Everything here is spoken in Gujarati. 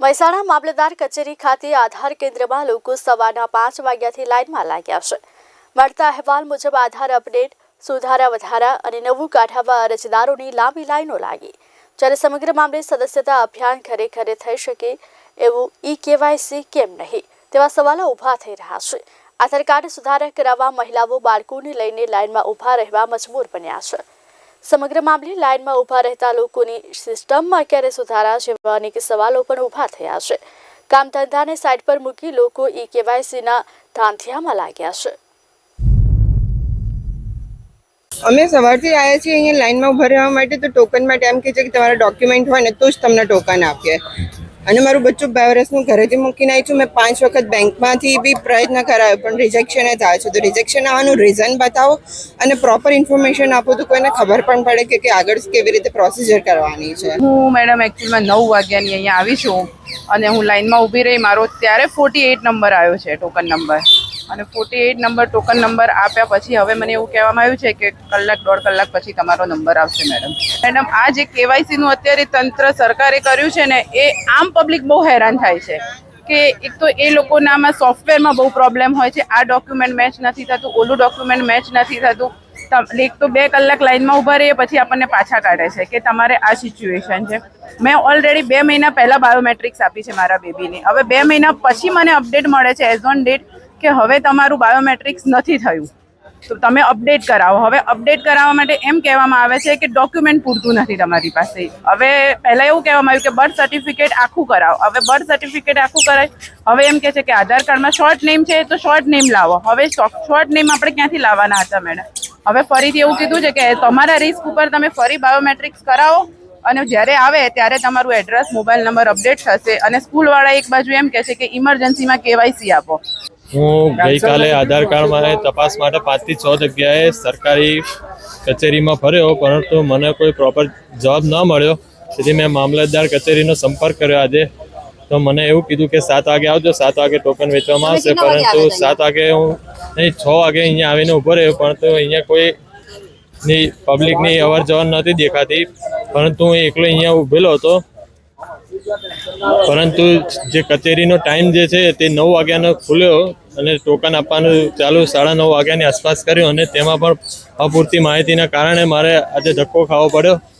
મહેસાણા મામલતદાર કચેરી ખાતે આધાર કેન્દ્રમાં લોકો સવારના પાંચ વાગ્યાથી લાઇનમાં લાગ્યા છે. મળતા અહેવાલ મુજબ આધાર અપડેટ, સુધારા વધારા અને નવું કાઢાવા અરજદારોની લાંબી લાઈનો લાગી. જ્યારે સમગ્ર મામલે સદસ્યતા અભિયાન ઘરે ઘરે થઈ શકે એવું ઈ કેવાયસી કેમ નહીં? તેવા સવાલો ઊભા થઈ રહ્યા છે. આધાર કાર્ડ સુધારા કરાવવા મહિલાઓ બાળકોને લઈને લાઇનમાં ઊભા રહેવા મજબૂર બન્યા છે. સમગ્ર મામલે લાઇનમાં ઊભા રહેતા લોકોની સિસ્ટમમાં ક્યારે સુધારા જેવા અનેક સવાલો પણ ઊભા થયા છે. કામ ધંધાને સાઈડ પર મૂકી લોકો ઈ કેવાયસીના ધાંધિયામાં લાગ્યા છે. અમે સવારથી આવ્યા છીએ અહીંયા લાઇનમાં ઊભા રહેવા માટે, તો ટોકન માટે એમ કહે છે કે તમારા ડોક્યુમેન્ટ હોય ને, તો જ તમને ટોકન આપીએ. અને મારું બચ્ચું બે વર્ષનું ઘરેથી મૂકીને આવી છું. મેં પાંચ વખત બેંકમાંથી બી પ્રયત્ન કરાયો, પણ રિજેક્શન જ આવે છે. તો રિજેક્શન આવવાનું રીઝન બતાવો અને પ્રોપર ઇન્ફોર્મેશન આપો તો કોઈને ખબર પણ પડે કે આગળ કેવી રીતે પ્રોસિજર કરવાની છે. હું મેડમ એકચ્યુઅલમાં નવ વાગ્યાની અહીંયા આવી છું. અને હું લાઇનમાં ઊભી રહી મારો ત્યારે ફોર્ટી એઇટ નંબર આવ્યો છે ટોકન નંબર અને forty eight number token number આપ્યા પછી હવે મને એવું કહેવામાં આવ્યું છે કે કલાક, દોઢ કલાક પછી તમારો નંબર આવશે મેડમ મેડમ આ જે કેવાયસીનું અત્યારે તંત્ર સરકારે કર્યું છે ને, એ આમ પબ્લિક બહુ હેરાન થાય છે કે એક તો એ લોકોનામાં સોફ્ટવેરમાં બહુ પ્રોબ્લેમ હોય છે, આ ડોક્યુમેન્ટ મેચ નથી થતું, ઓલું ડોક્યુમેન્ટ મેચ નથી થતું એક તો બે કલાક લાઈનમાં ઊભા રહીએ, પછી આપણને પાછા કાઢે છે, કે તમારે આ સિચ્યુએશન છે. મેં ઓલરેડી બે મહિના પહેલાં બાયોમેટ્રિક્સ આપી છે મારા બેબીની. હવે બે મહિના પછી મને અપડેટ મળે છે એઝ ઓન ડેટ કે હવે તમારું બાયોમેટ્રિક્સ નથી થયું. તો તમે અપડેટ કરાવો. હવે અપડેટ કરાવવા માટે એમ કહેવામાં આવે છે કે ડોક્યુમેન્ટ પૂરતું નથી તમારી પાસે. હવે પહેલાં એવું કહેવામાં આવ્યું કે બર્થ સર્ટિફિકેટ આખું કરાવો. હવે બર્થ સર્ટિફિકેટ આખું કરાય. હવે એમ કહે છે કે આધાર કાર્ડમાં શોર્ટ નેમ છે તો શોર્ટ નેમ લાવો. હવે શોર્ટ નેમ આપણે ક્યાંથી લાવવાના હતા મેડમ હવે ફરીથી એવું કીધું છે કે તમારા રિસ્ક ઉપર તમે ફરી બાયોમેટ્રિક્સ કરાવો અને જ્યારે આવે ત્યારે તમારું એડ્રેસ મોબાઈલ નંબર અપડેટ થશે અને સ્કૂલવાળા એક બાજુ એમ કહે છે કે ઇમરજન્સીમાં કેવાયસી આપો. હું ગઈકાલે આધાર કાર્ડ માટે તપાસ માટે પાંચથી છ જગ્યાએ સરકારી કચેરીમાં ફર્યો, પરંતુ મને કોઈ પ્રોપર જવાબ ન મળ્યો. તેથી મેં મામલતદાર કચેરીનો સંપર્ક કર્યો. આજે તો મને એવું કીધું કે સાત વાગે આવજો સાત વાગે ટોકન વેચવામાં આવશે પરંતુ સાત વાગે હું નહીં છ વાગે અહીંયા આવીને ઊભો રહ્યો પરંતુ અહીંયા કોઈ ની પબ્લિકની અવર જવર નથી દેખાતી. પરંતુ હું એકલો અહીંયા ઊભેલો હતો. પરંતુ જે કચેરીનો ટાઈમ જે છે તે નવ વાગ્યાનો ખુલ્યો અને ટોકન આપવાનું ચાલુ સાડા નવ વાગ્યાની આસપાસ કર્યો અને તેમાં પણ અપૂરતી માહિતીના કારણે મારે આજે ધક્કો ખાવો પડ્યો.